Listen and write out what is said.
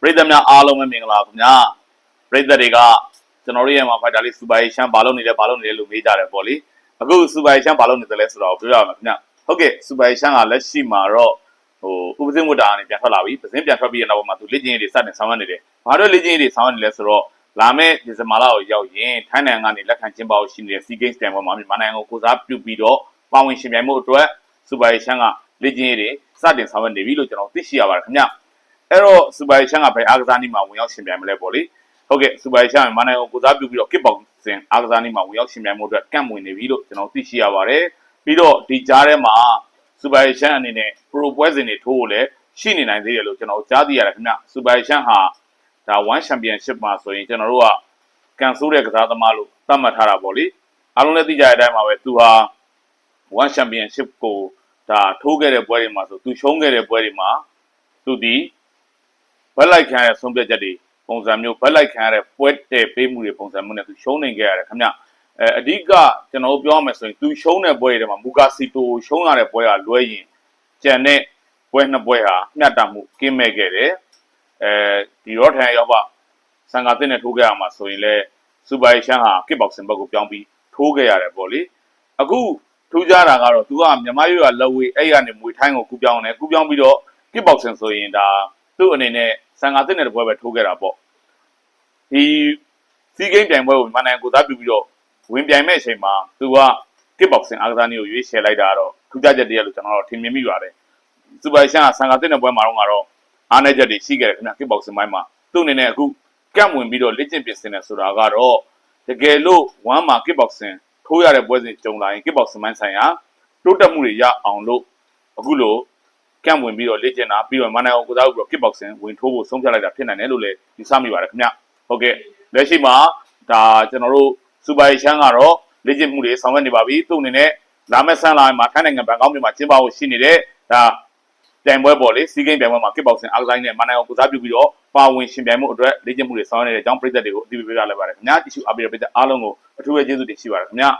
ပရိသတ်များအားလုံးပဲမင်္ဂလာခင်ဗျာပရိသတ်တွေကကျွန်တော်တို့ရဲ့မှာဖိုက်တာလေးစူပါရီရှမ်းဘာလို့နေလဲဘာလို့နေလဲလို့မေးကြတယ်ပေါ့လေအခုစူပါရီရှမ်းဘာလို့နေတယ်လဲဆိုတော့ပြောရမှာခင်ဗျဟုတ်ကဲ့စူပါရီရှမ်းကလက်ရှိမှာတော့ဟိုဥပဒေဝတ္တာကနေပြန်ထွက်လာပြီပစင်းပြန်ထွက်ပြီးတဲ့နောက်မှာသူလေ့ကျင့်ရေးတွေစတင်ဆောင်ရွက်နေတယ်ဘာလို့လေ့ကျင့်ရေးတွေဆောင်ရွက်နေလဲဆိုတော့လာမယ့်ဒီဇင်ဘာလကိုရောက်ရင်ထိုင်းနိုင်ငံကနေလက်ခံကျင်းပဖို့ရှိနေတဲ့ SEA Games တန်ပေါ်မှာမြန်မာနိုင်ငံကိုကိုစားပြုပြီးတော့ပါဝင်ရှင်ပြိုင်မှုအတွက်စူပါရီရှမ်းကလေ့ကျင့်ရေးတွေစတင်ဆောင်ရွက်နေပြီလို့ကျွန်တော်သိရှိရပါတယ်ခင်ဗျ အဲ့တော့စူပါရီရှန်ကဘယ်အားကစားနည်းမှာဝင်ရောက်ရှင်ပြိုင်မလဲပေါ့လေဟုတ်ကဲ့စူပါရီရှန်ကမန်နိုင်ကိုကိုစားပြုပြီးတော့ kick boxing အားကစားနည်းမှာဝင်ရောက်ရှင်ပြိုင်မှုအတွက်ကန့်ဝင်နေပြီလို့ကျွန်တော်သိရှိရပါတယ်ပြီးတော့ဒီကြားထဲမှာစူပါရီရှန်အနေနဲ့ pro ပွဲစဉ်တွေထိုးဖို့လည်းရှိနေနိုင်သေးတယ်လို့ကျွန်တော်ကြားသိရတယ်ခင်ဗျစူပါရီရှန်ဟာဒါ1 championship မှာဆိုရင်ကျွန်တော်တို့ကကန်ဆိုးတဲ့ကစားသမားလို့သတ်မှတ်ထားတာပေါ့လေအားလုံးလည်းသိကြတဲ့အတိုင်းပါပဲသူဟာ1 championship ကိုဒါထိုးခဲ့တဲ့ပွဲတွေမှာဆိုသူရှုံးခဲ့တဲ့ပွဲတွေမှာသူဒီ ဘက်လိုက်ခံရတဲ့ဆုံးဖြတ်ချက်တွေပုံစံမျိုးဘက်လိုက်ခံရတဲ့ပွဲတဲ့ပေးမှုတွေပုံစံမျိုးနဲ့သူရှုံးနေခဲ့ရတယ်ခင်ဗျအဲအဓိကကျွန်တော်တို့ပြောရမယ်ဆိုရင်သူရှုံးတဲ့ပွဲတွေထဲမှာမူကာစီတိုရှုံးရတဲ့ပွဲကလွဲရင်ကြံတဲ့ပွဲနှစ်ပွဲဟာမျှတမှုကင်းမဲ့ခဲ့တယ်အဲဒီရောထန်ရောက်ပါဆန်ကာတင်နဲ့ထိုးခဲ့ရမှာဆိုရင်လည်းစူပါရီရှန်ဟာကစ်ဘောက်ဆင်ဘက်ကိုပြောင်းပြီးထိုးခဲ့ရတယ်ပေါ့လေအခုထူးခြားတာကတော့သူကမြမရွရလက်ဝေးအဲ့ရကနေမွေထိုင်းကိုကူပြောင်းတယ်ကူပြောင်းပြီးတော့ကစ်ဘောက်ဆင်ဆိုရင်ဒါသူ့အနေနဲ့ ဆန်ကာတင်တဲ့တပွဲပဲထိုးခဲ့တာပေါ့ဒီစီဂိမ်းပြိုင်ပွဲကိုမြန်မာနိုင်ငံကိုသားပြုပြီးတော့ဝင်ပြိုင်မဲ့အချိန်မှာသူကကစ်ဘောက်ဆင်အားကစားနည်းကိုရွေးချယ်လိုက်တာကတော့ထူးခြားချက်တည်းရလို့ကျွန်တော်တို့ထင်မြင်မိပါတယ်စူပါရီရှန်ကဆန်ကာတင်တဲ့ပွဲမှာတော့ကတော့အားနည်းချက်တွေရှိခဲ့တယ်ခင်ဗျကစ်ဘောက်ဆင်ပိုင်းမှာသူ့အနေနဲ့အခုကန့်ဝင်ပြီးတော့လက်ကျင့်ပြင်ဆင်တယ်ဆိုတာကတော့တကယ်လို့ဝမ်းမှာကစ်ဘောက်ဆင်ထိုးရတဲ့ပွဲစဉ်ကြုံလာရင်ကစ်ဘောက်ဆင်ပိုင်းဆိုင်ရာတိုးတက်မှုတွေရအောင်လို့အခုလို ကန့်ဝင်ပြီးတော့လေ့ကျင့်တာပြီးတော့မန်နိုင်အောင်ကိုစားပြီးတော့ kick boxing ဝင်ထိုးဖို့ဆုံးဖြတ်လိုက်တာဖြစ်နိုင်တယ်လို့လည်းယူဆမိပါတယ်ခင်ဗျဟုတ်ကဲ့လက်ရှိမှာဒါကျွန်တော်တို့စူပါရီရှမ်းကတော့လေ့ကျင့်မှုတွေဆောင်ရွက်နေပါပြီသူ့အနေနဲ့လာမယ့်ဆန်းလာမှာထိုင်းနိုင်ငံဘန်ကောက်မြို့မှာကျင်းပဖို့ရှိနေတဲ့ဒါပြိုင်ပွဲပေါ်လေစီးကိန်းပြိုင်ပွဲမှာ kick boxing အားကစားနဲ့မန်နိုင်အောင်ကိုစားပြုပြီးတော့ပါဝင်ရှင်ပြိုင်မှုအတွက်လေ့ကျင့်မှုတွေဆောင်ရွက်နေတဲ့အကြောင်းပြည်သက်တွေကိုအသိပေးရလိုက်ပါတယ်ခင်ဗျာတ िश ူအပိရပြည်သက်အားလုံးကိုအထူးပဲကျေးဇူးတင်ရှိပါတယ်ခင်ဗျာ